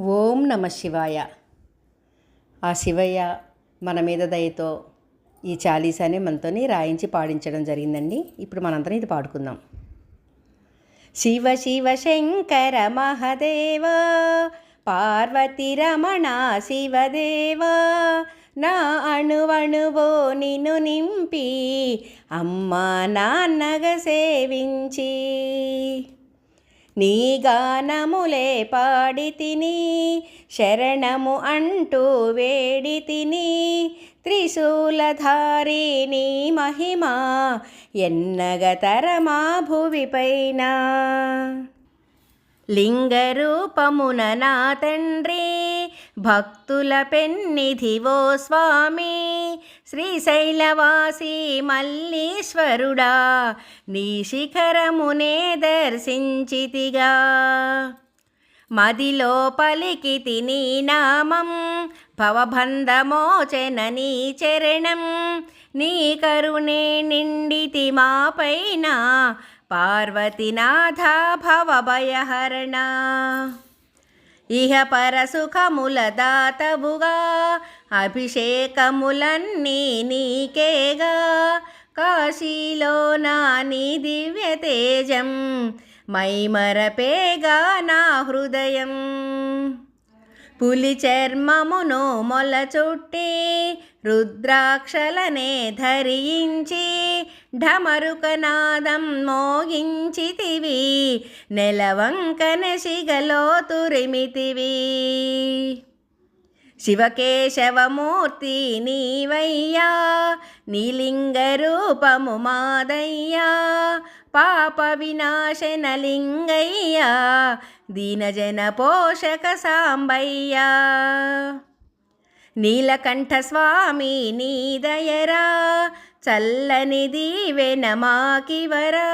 ఓం నమ శివాయ. ఆ శివయ్య మన మీద దయతో ఈ చాలీసానే మనతోని రాయించి పాడించడం జరిగిందండి. ఇప్పుడు మనందరం ఇది పాడుకుందాం. శివ శివ శంకర మహదేవా పార్వతి రమణ శివదేవ నా అణువణువో నిన్ను నింపి అమ్మా నాన్నగ సేవించి. నీ గానములే పాడి తిని శరణము అంటూ వేడి తిని త్రిశూలధారి నీ మహిమ ఎన్నగతరమా భువిపైన. లింగరూపమున నా తండ్రి భక్తుల పెన్నిధివో స్వామి శ్రీశైలవాసి మల్లీశ్వరుడా నీ శిఖరమునే దర్శించితిగా. మదిలో పలికితి నీ నామం భవబంధమోచన నీ చరణం. నీ కరుణే నిండితి మాపైన పార్వతీనాథ భవభయహరణ. ఇహ పరసుఖముల దాతవుగా అభిషేకములన్నీ నీకేగా. కాశీలో నాని దివ్య తేజం మైమరపేగా నా హృదయం. పులి చర్మమును మొల చుట్టి రుద్రాక్షలనే ధరించి ఢమరుకనాదం మోగించితివి నెలవంకన శిగలో తురిమితివి. శివకేశవమూర్తి నీవయ్యా నీలింగ రూపము మాదయ్యా పాప వినాశన లింగయ్యా దీనజన పోషక సాంబయ్యా. నీలకంఠ స్వామి నీ దయరా చల్లని దీవెన మాకివరా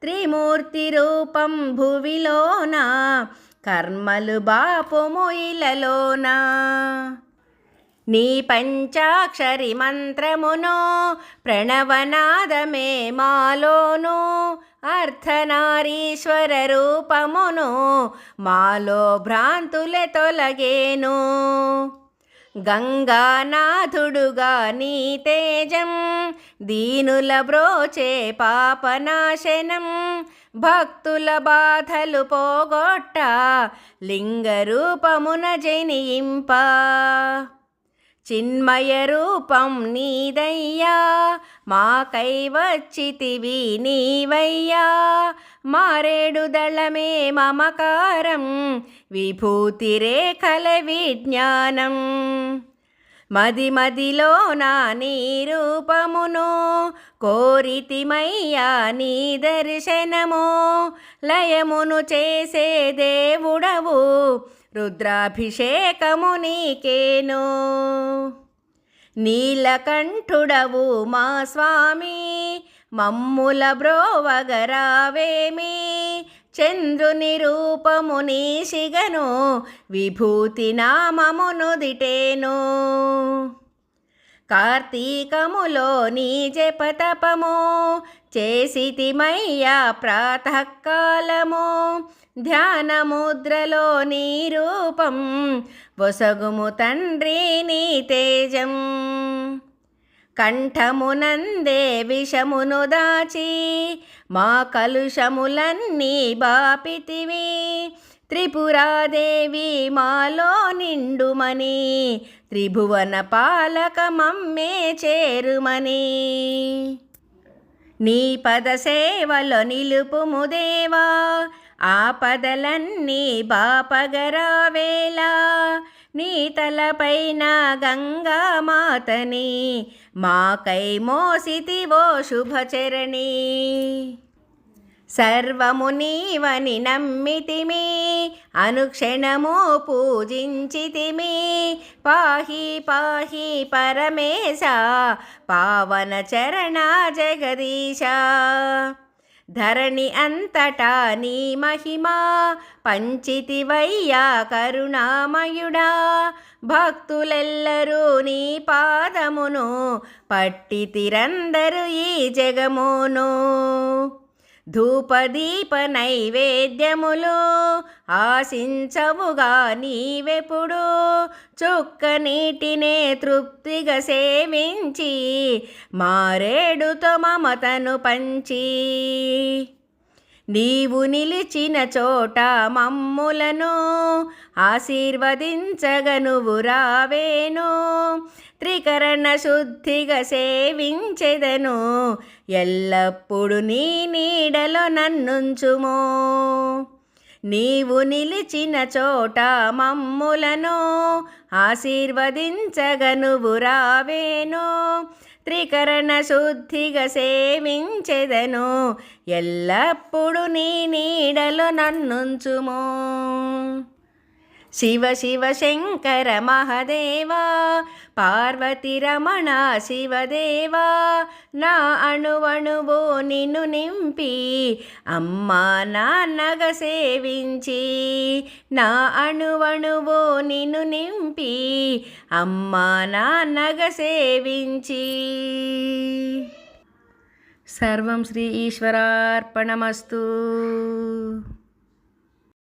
త్రిమూర్తి రూపం భువిలోనా కర్మలు బాపుము ఇలలోనా? నీ పంచాక్షరి మంత్రమును ప్రణవనాదమే మాలోను. అర్ధనారీశ్వర రూపమును మాలో భ్రాంతులే తొలగేను. గంగానాథుడుగా నీ తేజం దీనుల బ్రోచే పాపనాశనం. భక్తుల బాధలు పోగొట్ట లింగ రూపమున జనియింప. చిన్మయ రూపం నీదయ్యా మాకై వచ్చితివి నీవయ్యా. మారేడు దళమే మమకారం విభూతి రేఖల విజ్ఞానం. మది మదిలో నా నీ రూపమును కోరితిమయ్యా నీ దర్శనము. లయమును చేసే దేవుడవు రుద్రాభిషేకము నీకేను. నీలకంఠుడవు మా స్వామి మమ్ముల బ్రోవగరావేమి? చంద్రుని రూపము నీ శిగను విభూతి నామమును దిటేను. కార్తీకములో నీ జపతపము చేసితిమయ్యా ప్రాతకాలము. ధ్యానముద్రలో నీ రూపం వసగుము తండ్రి నీ తేజం. కంఠమునందే విషమును దాచి మా కలుషములన్నీ బాపితివి. త్రిపురాదేవి మాలో నిండుమని త్రిభువన పాలక మమ్మే చేరుమని. నీ పద సేవలో నిలుపుము దేవా ఆ పదలన్నీ బాపగరావేలా. నీ తలపైన గంగా మాతని మాకై మోసితివో శుభచరణి. సర్వము నీవని నమ్మితిమి అనుక్షణము పూజించితిమి. పాహి పాహి పరమేశ పావన చరణ జగదీశ. ధరణి అంతటా నీ మహిమా పంచితివయ్యా కరుణామయుడా. భక్తులెల్లరూ నీ పాదమును పట్టితిరందరూ ఈ జగమును. ధూపదీప నైవేద్యములు ఆశించవుగా నీవెప్పుడు. చుక్క నీటినే తృప్తిగా సేవించి మారేడుతో మమతను పంచి నీవు నిలిచిన చోట మమ్ములను ఆశీర్వదించగనువు రావేను. త్రికరణ శుద్ధిగా సేవించెదను. ఎల్లప్పుడు నీ నీడలో నన్నుంచుమో. నీవు నిలిచిన చోట మమ్ములను ఆశీర్వదించగనువు రావేను. త్రికరణ శుద్ధిగా సేవించెదను. ఎల్లప్పుడు నీ నీడలో నన్నుంచుమో. శివ శివ శంకర మహదేవా పార్వతి రమణ శివదేవా నా అణువణువు నిన్ను నింపి అమ్మా నాన్నగ సేవించి నా అణువణువు నిన్ను నింపి అమ్మా నాన్నగ సేవించి. సర్వం శ్రీ ఈశ్వరార్పణమస్తు.